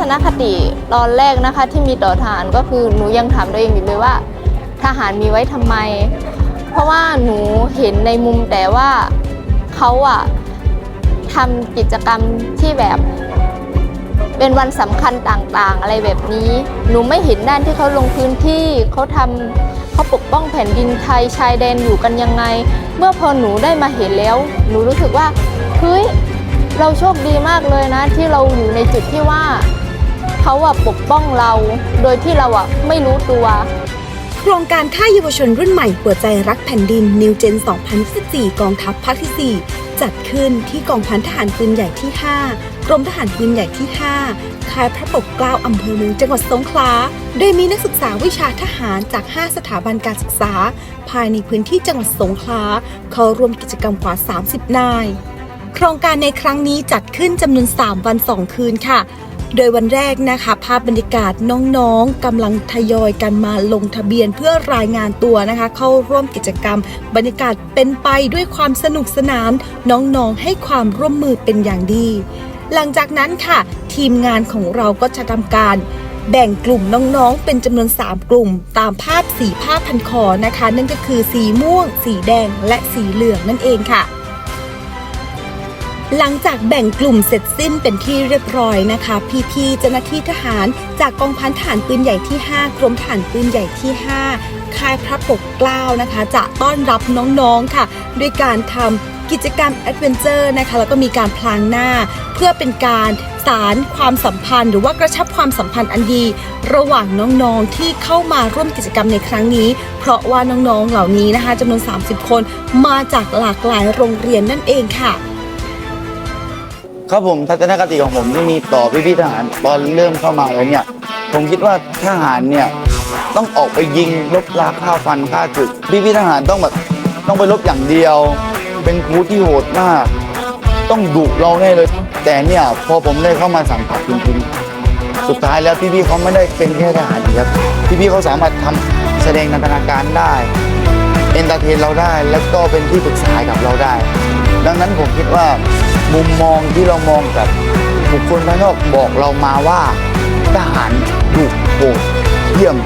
ศนคติตอนแรกนะคะที่มีต่อทหารก็คือหนูยังถามตัวเองอยู่เลยว่า ทหารมีไว้ทำไม เพราะว่าหนูเห็นในมุมแต่ว่าเขาอะทำกิจกรรมที่แบบเป็นวันสำคัญต่างๆ อะไรแบบนี้ หนูไม่เห็นด้านที่เขาลงพื้นที่เขาทำเขาปกป้องแผ่นดินไทยชายแดนอยู่กันยังไง เมื่อพอหนูได้มาเห็นแล้ว หนูรู้สึกว่าเฮ้ยเราโชคดีมากเลยนะ ที่เราอยู่ในจุดที่ว่า เขาอะปกป้องเรา โดยที่เราอะไม่รู้ตัว โครงการค่ายเยาวชนรุ่นใหม่หัวใจรักแผ่นดิน New Gen 2024กองทัพภาคที่ 4 จัดขึ้นที่กองพันทหารปืนใหญ่ที่ 5 กรมทหารปืนใหญ่ที่ 5 ค่ายพระปกเกล้าอำเภอเมืองจังหวัดสงขลา โดยมีนักศึกษาวิชาทหารจาก 5 สถาบันการศึกษา ภายในพื้นที่จังหวัดสงขลา เข้าร่วมกิจกรรมกว่า 30 นาย โครงการในครั้งนี้จัดขึ้นจำนวน 3 วัน 2 คืนค่ะ โดยวันแรกนะคะ ภาพบรรยากาศน้องๆกำลังทยอยกันมาลงทะเบียนเพื่อรายงานตัวนะคะ เข้าร่วมกิจกรรม บรรยากาศเป็นไปด้วยความสนุกสนาน น้องๆให้ความร่วมมือเป็นอย่างดี หลังจากนั้นค่ะ ทีมงานของเราก็จะทำการแบ่งกลุ่มน้องๆ เป็นจำนวน 3 กลุ่ม ตามภาพสีผ้าพันคอนะคะ นั่นก็คือสีม่วง สีแดงและสีเหลืองนั่นเองค่ะ หลังจากแบ่งกลุ่มเสร็จสิ้นเป็นที่เรียบร้อยนะคะ พี่ๆเจ้าหน้าที่ทหาร จากกองพันทหารปืนใหญ่ที่ 5 กรมทหารปืนใหญ่ที่ 5 ค่ายพระปกเกล้านะคะ จะต้อนรับน้องๆค่ะ ด้วยการทำกิจกรรมแอดเวนเจอร์นะคะ แล้วก็มีการพลางหน้า เพื่อเป็นการสารความสัมพันธ์ หรือว่ากระชับความสัมพันธ์อันดี ระหว่างน้องๆที่เข้ามาร่วมกิจกรรมในครั้งนี้ เพราะว่าน้องๆเหล่านี้นะคะจำนวน 30 คนมาจากหลากหลายโรงเรียนนั่นเองค่ะ ครับผมทัศนคติของผมที่มีต่อพี่พี่ๆทหารตอนเริ่มเข้ามาแล้วเนี่ย ผมคิดว่าทหารเนี่ยต้องออกไปยิงลบลาฆ่าฟันฆ่าศึกพี่พี่ๆทหารต้องแบบต้องไปลบอย่างเดียว เป็นครูที่โหดมาก ต้องดุเราแน่เลย แต่เนี่ยพอผมได้เข้ามาสังกัดจริงๆสุดท้ายแล้วพี่พี่ๆเขาไม่ได้เป็นแค่ทหารครับพี่พี่ๆเขาสามารถทำแสดงนันทนาการได้เอนเตอร์เทนเราได้ แล้วก็เป็นที่ปรึกษากับเราได้ ดังนั้นผมคิดว่า มุมมองที่เรามองกับบุคคลภายนอกบอกเรามาว่าทหารดุโหดเยี่ยม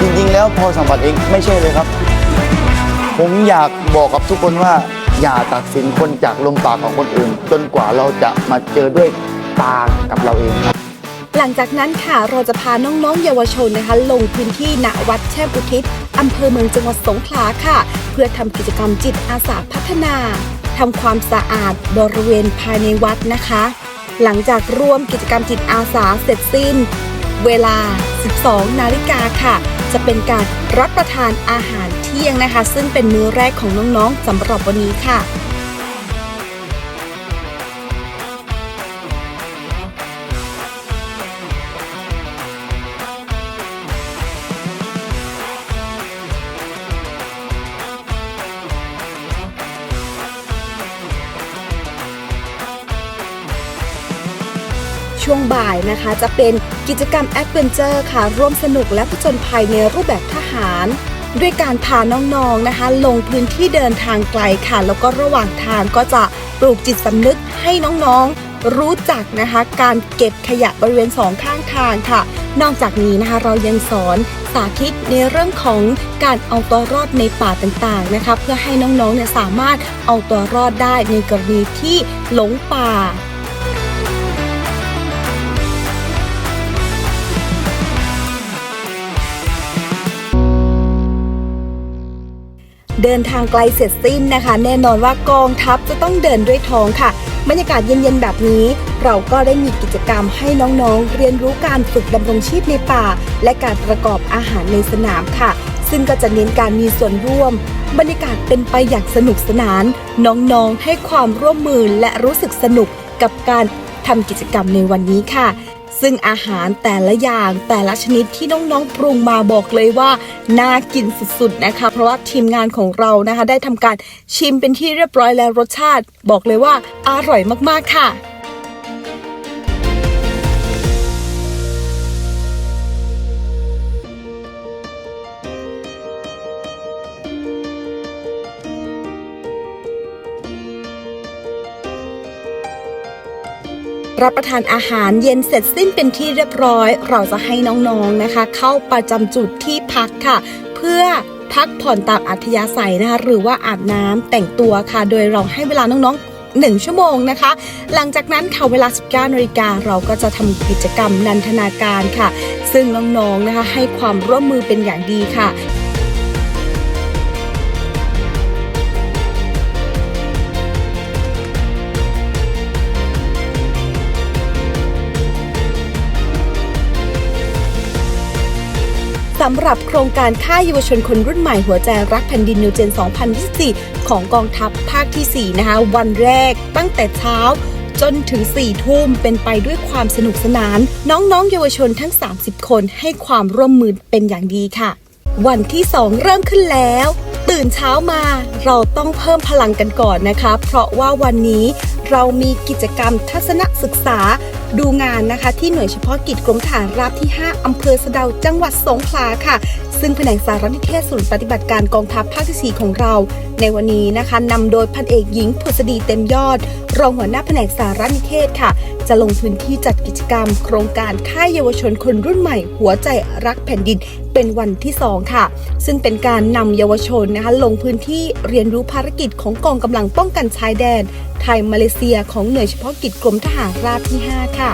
จริงๆ แล้วพอสัมผัสเองไม่ใช่เลยครับ ผมอยากบอกกับทุกคนว่าอย่าตัดสินคนจากลมปากของคนอื่น จนกว่าเราจะมาเจอด้วยตากับเราเองครับหลังจากนั้นค่ะเราจะพาน้องๆเยาวชนนะคะ ลงพื้นที่ณวัดแช่มอุทิศอำเภอเมืองจังหวัดสงขลาค่ะ เพื่อทำกิจกรรมจิตอาสาพัฒนา ทำความสะอาดบริเวณภายในวัดนะคะ หลังจากร่วมกิจกรรมจิตอาสาเสร็จสิ้น เวลา 12 นาฬิกาค่ะ จะเป็นการรับประทานอาหารเที่ยงนะคะ ซึ่งเป็นมื้อแรกของน้องๆสำหรับวันนี้ค่ะ ช่วงบ่ายนะคะ จะเป็นกิจกรรมแอดเวนเจอร์ค่ะ ร่วมสนุกและผจญภัยในรูปแบบทหาร ด้วยการพาน้องๆนะคะ ลงพื้นที่เดินทางไกลค่ะ แล้วก็ระหว่างทางก็จะปลูกจิตสำนึกให้น้องๆ รู้จักนะคะ การเก็บขยะบริเวณสองข้างทางค่ะ นอกจากนี้นะคะเรายังสอนสาธิตในเรื่องของการเอาตัวรอดในป่าต่างๆนะคะ เพื่อให้น้องๆเนี่ยสามารถเอาตัวรอดได้ในกรณีที่หลงป่า เดินทางไกลเสร็จสิ้นนะคะ แน่นอนว่ากองทัพจะต้องเดินด้วยท้องค่ะ บรรยากาศเย็นๆแบบนี้ เราก็ได้มีกิจกรรมให้น้องๆ เรียนรู้การฝึกดำรงชีพในป่า และการประกอบอาหารในสนามค่ะ ซึ่งก็จะเน้นการมีส่วนร่วม บรรยากาศเป็นไปอย่างสนุกสนาน น้องๆให้ความร่วมมือและรู้สึกสนุกกับการทำกิจกรรมในวันนี้ค่ะ ซึ่งอาหารแต่ละอย่างแต่ละชนิดที่น้องๆปรุงมาบอกเลยว่าน่ากินสุดๆนะคะ เพราะว่าทีมงานของเรานะคะ ได้ทำการชิมเป็นที่เรียบร้อยแล้วรสชาติ บอกเลยว่าอร่อยมากๆค่ะ รับประทานอาหารเย็นเสร็จสิ้นเป็นที่เรียบร้อย เราจะให้น้องๆนะคะ เข้าประจำจุดที่พักค่ะ เพื่อพักผ่อนตามอัธยาศัยนะคะหรือว่าอาบน้ำแต่งตัวค่ะ โดยเราให้เวลาน้องๆ1 ชั่วโมงนะคะ หลังจากนั้นค่ะเวลา 19นาฬิกาเราก็จะทำกิจกรรมนันทนาการค่ะ ซึ่งน้องๆนะคะให้ความร่วมมือเป็นอย่างดีค่ะ สำหรับโครงการค่ายเยาวชนคนรุ่นใหม่หัวใจรักแผ่นดินนิวเจน 2024 ของกองทัพภาคที่ 4 นะคะ วันแรกตั้งแต่เช้าจนถึง 4 ทุ่มเป็นไปด้วยความสนุกสนาน น้องๆ เยาวชนทั้ง 30 คนให้ความร่วมมือเป็นอย่างดีค่ะ วันที่ 2 เริ่มขึ้นแล้ว ตื่นเช้ามาเราต้องเพิ่มพลังกันก่อนนะคะ เพราะว่าวันนี้เรามีกิจกรรมทัศนศึกษาดูงานนะคะ ที่หน่วยเฉพาะกิจกรมทหารราบที่ 5อำเภอสะเดาจังหวัดสงขลาค่ะ ซึ่งแผนกสารนิเทศศูนย์ปฏิบัติการกองทัพภาคที่ 4 ของเรา ในวันนี้นะคะนำโดยพันเอกหญิงผุษดีเต็มยอด รองหัวหน้าแผนกสารนิเทศค่ะ จะลงพื้นที่จัดกิจกรรม โครงการค่ายเยาวชนคนรุ่นใหม่ หัวใจรักแผ่นดิน เป็นวันที่2ค่ะ ซึ่งเป็นการนำเยาวชนนะคะลงพื้นที่เรียนรู้ภารกิจของกองกำลังป้องกันชายแดน ไทยมาเลเซียของหน่วยเฉพาะกิจกรมทหารราบที่ 5 ค่ะ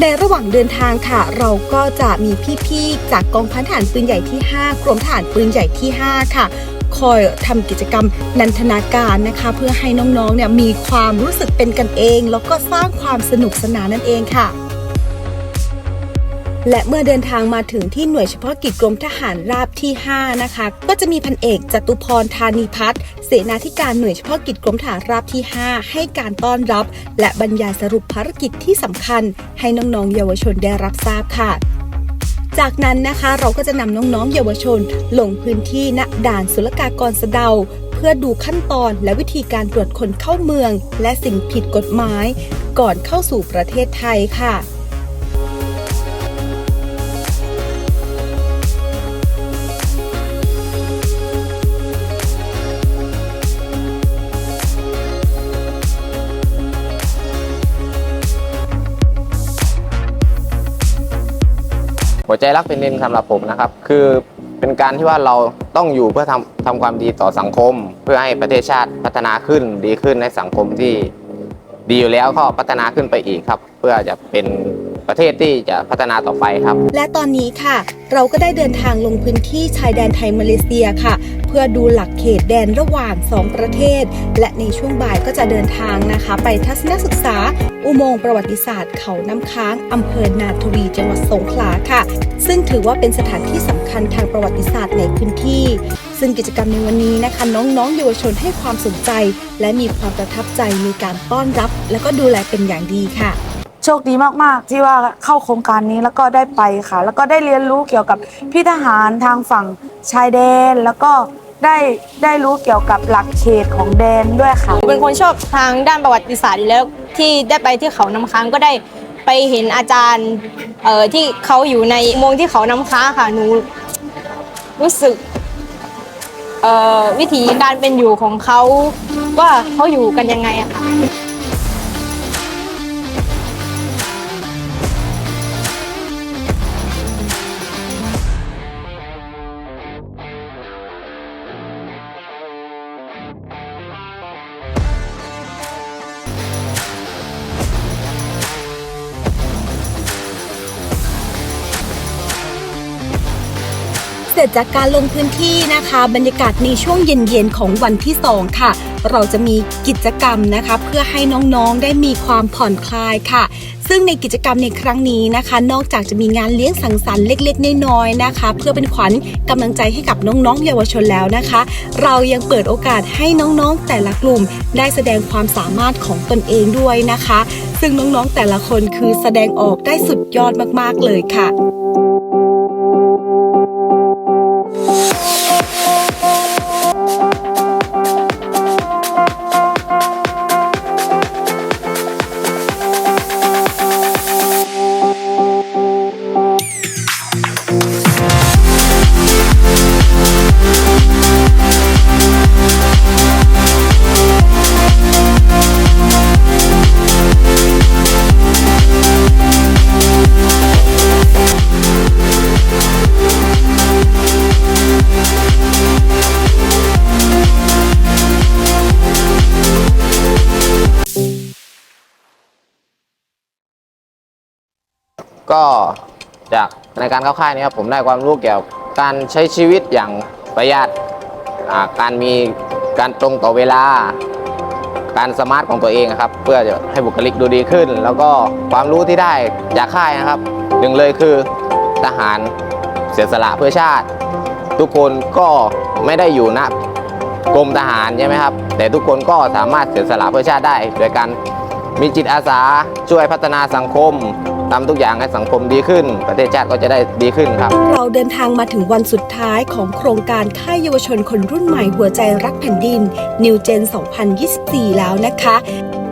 ในระหว่างเดินทางค่ะ เราก็จะมีพี่ๆ จากกองพันทหารปืนใหญ่ที่ 5 กรมทหารปืนใหญ่ที่ 5 ค่ะ คอยทำกิจกรรมนันทนาการนะคะ เพื่อให้น้องๆเนี่ยมีความรู้สึกเป็นกันเอง แล้วก็สร้างความสนุกสนานนั่นเองค่ะ และเมื่อเดินทางมาถึงที่หน่วยเฉพาะกิจกรมทหารราบที่ 5 นะคะ ก็จะมีพันเอกจตุพรธานีพัฒน์เสนาธิการหน่วยเฉพาะกิจกรมทหารราบที่ 5 ให้การต้อนรับ และบรรยายสรุปภารกิจที่สำคัญ ให้น้องๆเยาวชนได้รับทราบค่ะจากนั้นนะคะเราก็จะนำน้องๆ เยาวชน ลงพื้นที่ณด่านศุลกากรสะเดา เพื่อดูขั้นตอนและวิธีการตรวจคนเข้าเมือง และสิ่งผิดกฎหมาย ก่อนเข้าสู่ประเทศไทยค่ะ หัวใจรักเป็นดินสำหรับผมนะครับ คือเป็นการที่ว่าเราต้องอยู่เพื่อทำทำความดีต่อสังคม เพื่อให้ประเทศชาติพัฒนาขึ้นดีขึ้นในสังคมที่ดีอยู่แล้วก็พัฒนาขึ้นไปอีกครับ เพื่อจะเป็น ประเทศที่จะพัฒนาต่อไปครับ และตอนนี้ค่ะ เราก็ได้เดินทางลงพื้นที่ชายแดนไทยมาเลเซียค่ะ เพื่อดูหลักเขตแดนระหว่าง 2 ประเทศ และในช่วงบ่ายก็จะเดินทางนะคะ ไปทัศนศึกษา อุโมงค์ประวัติศาสตร์เขาน้ำค้างอำเภอนาทวี จังหวัดสงขลาค่ะ ซึ่งถือว่าเป็นสถานที่สำคัญทางประวัติศาสตร์ในพื้นที่ ซึ่งกิจกรรมในวันนี้นะคะ น้องๆเยาวชนให้ความสนใจ และมีความประทับใจในการต้อนรับ และก็ดูแลเป็นอย่างดีค่ะ โชคดีมากๆ ที่ว่าเข้าโครงการนี้แล้วก็ได้ไปค่ะ แล้วก็ได้เรียนรู้เกี่ยวกับพี่ทหารทางฝั่งชายแดน แล้วก็ได้ได้รู้เกี่ยวกับหลักเขตของแดนด้วยค่ะ เป็นคนชอบทางด้านประวัติศาสตร์อยู่แล้วที่ได้ไปที่เขาน้ำค้างก็ได้ไปเห็นอาจารย์เอ่อที่เขาอยู่ในอุโมงค์ที่เขาน้ำค้างค่ะหนูรู้สึกเอ่อวิถีการเป็นอยู่ของเขาว่าเขาอยู่กันยังไงอะค่ะ เสร็จจากการลงพื้นที่นะคะ บรรยากาศในช่วงเย็นๆของวันที่ 2 ค่ะ เราจะมีกิจกรรมนะคะ เพื่อให้น้องๆได้มีความผ่อนคลายค่ะ ซึ่งในกิจกรรมในครั้งนี้นะคะ นอกจากจะมีงานเลี้ยงสังสรรค์เล็กๆน้อยๆนะคะ เพื่อเป็นขวัญกำลังใจให้กับน้องๆเยาวชนแล้วนะคะ เรายังเปิดโอกาสให้น้องๆแต่ละกลุ่ม ได้แสดงความสามารถของตนเองด้วยนะคะ ซึ่งน้องๆแต่ละคนคือแสดงออกได้สุดยอดมากๆเลยค่ะ ก็จากในการเข้าค่ายนี้ครับผมได้ความรู้เกี่ยวกับการใช้ชีวิตอย่างประหยัดการมีการตรงต่อเวลา การสมาร์ทของตัวเองครับ เพื่อจะให้บุคลิกดูดีขึ้น แล้วก็ความรู้ที่ได้จากค่ายนะครับหนึ่งเลยคือทหารเสียสละเพื่อชาติ ทุกคนก็ไม่ได้อยู่ณกรมทหารใช่ไหมครับ แต่ทุกคนก็สามารถเสียสละเพื่อชาติได้ โดยการมีจิตอาสาช่วยพัฒนาสังคม ทำทุกอย่างให้สังคมดีขึ้น ประเทศชาติก็จะได้ดีขึ้นครับ เราเดินทางมาถึงวันสุดท้ายของโครงการค่ายเยาวชนคนรุ่นใหม่หัวใจรักแผ่นดิน New Gen 2024 แล้วนะคะ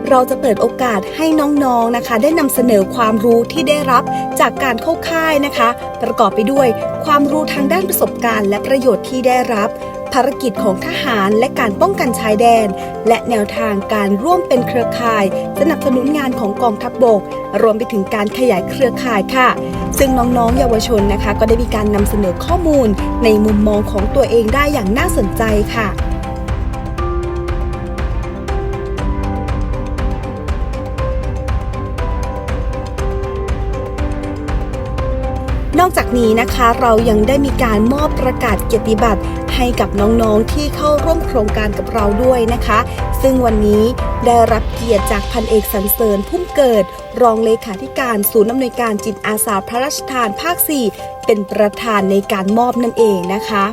เราจะเปิดโอกาสให้น้องๆนะคะ ได้นำเสนอความรู้ที่ได้รับจากการเข้าค่ายนะคะ ประกอบไปด้วยความรู้ทางด้านประสบการณ์ และประโยชน์ที่ได้รับ ภารกิจของทหารและการป้องกันชายแดน และแนวทางการร่วมเป็นเครือข่าย สนับสนุนงานของกองทัพบบก รวมไปถึงการขยายเครือข่ายค่ะ ซึ่งน้องๆ เยาวชนนะคะ ก็ได้มีการนำเสนอข้อมูลในมุมมองของตัวเองได้อย่างน่าสนใจค่ะ นอกจากนี้นะคะเรายังได้มีการมอบประกาศเกียรติบัตรให้กับน้องๆที่เข้าร่วมโครงการกับเราด้วยนะคะ ซึ่งวันนี้ได้รับเกียรติจากพันเอกสันเสริญพุ่มเกิด รองเลขาธิการศูนย์อำนวยการจิตอาสาพระราชทานภาค 4 เป็นประธานในการมอบนั่นเองนะคะ